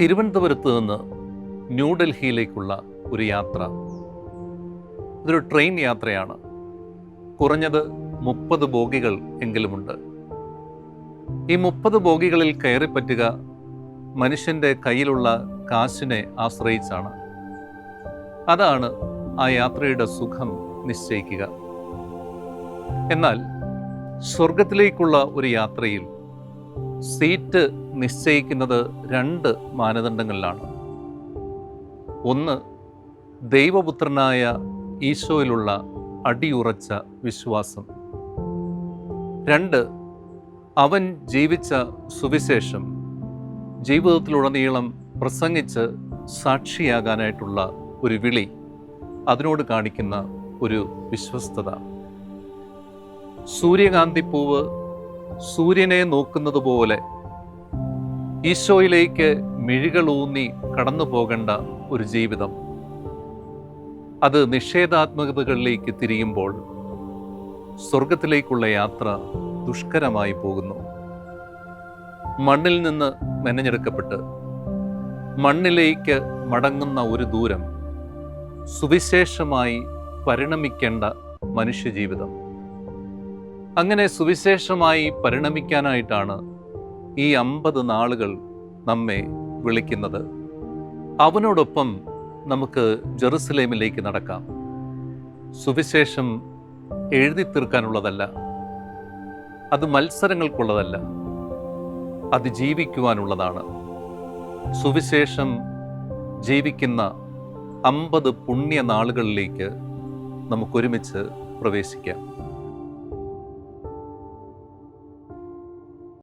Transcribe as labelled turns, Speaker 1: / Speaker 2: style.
Speaker 1: തിരുവനന്തപുരത്ത് നിന്ന് ന്യൂഡൽഹിയിലേക്കുള്ള ഒരു യാത്ര. ഇതൊരു ട്രെയിൻ യാത്രയാണ്. കുറഞ്ഞത് മുപ്പത് ബോഗികൾ എങ്കിലുമുണ്ട്. ഈ മുപ്പത് ബോഗികളിൽ കയറിപ്പറ്റുക മനുഷ്യന്റെ കയ്യിലുള്ള കാശിനെ ആശ്രയിച്ചാണ്. അതാണ് ആ യാത്രയുടെ സുഖം നിശ്ചയിക്കുക. എന്നാൽ സ്വർഗത്തിലേക്കുള്ള ഒരു യാത്രയിൽ സീറ്റ് നിശ്ചയിക്കുന്നത് രണ്ട് മാനദണ്ഡങ്ങളിലാണ്. ഒന്ന് ദൈവപുത്രനായ ഈശോയിലുള്ള അടിയുറച്ച വിശ്വാസം. രണ്ട് അവൻ ജീവിച്ച സുവിശേഷം ജീവിതത്തിലുടനീളം പ്രസംഗിച്ച് സാക്ഷിയാകാനായിട്ടുള്ള ഒരു വിളി അതിനോട് കാണിക്കുന്ന ഒരു വിശ്വസ്തത. സൂര്യകാന്തിപ്പൂവ് സൂര്യനെ നോക്കുന്നത് പോലെ ഈശോയിലേക്ക് മിഴികളൂന്നി കടന്നു പോകേണ്ട ഒരു ജീവിതം. അത് നിഷേധാത്മകതകളിലേക്ക് തിരിയുമ്പോൾ സ്വർഗത്തിലേക്കുള്ള യാത്ര ദുഷ്കരമായി പോകുന്നു. മണ്ണിൽ നിന്ന് മെനഞ്ഞെടുക്കപ്പെട്ട് മണ്ണിലേക്ക് മടങ്ങുന്ന ഒരു ദൂരം സുവിശേഷമായി പരിണമിക്കേണ്ട മനുഷ്യജീവിതം. അങ്ങനെ സുവിശേഷമായി പരിണമിക്കാനായിട്ടാണ് ഈ അമ്പത് നാളുകൾ നമ്മെ വിളിക്കുന്നത്. അവനോടൊപ്പം നമുക്ക് ജെറുസലേമിലേക്ക് നടക്കാം. സുവിശേഷം എഴുതി തീർക്കാനുള്ളതല്ല. അത് മത്സരങ്ങൾക്കുള്ളതല്ല. അത് ജീവിക്കുവാനുള്ളതാണ്. സുവിശേഷം ജീവിക്കുന്ന അമ്പത് പുണ്യ നാളുകളിലേക്ക് നമുക്കൊരുമിച്ച് പ്രവേശിക്കാം.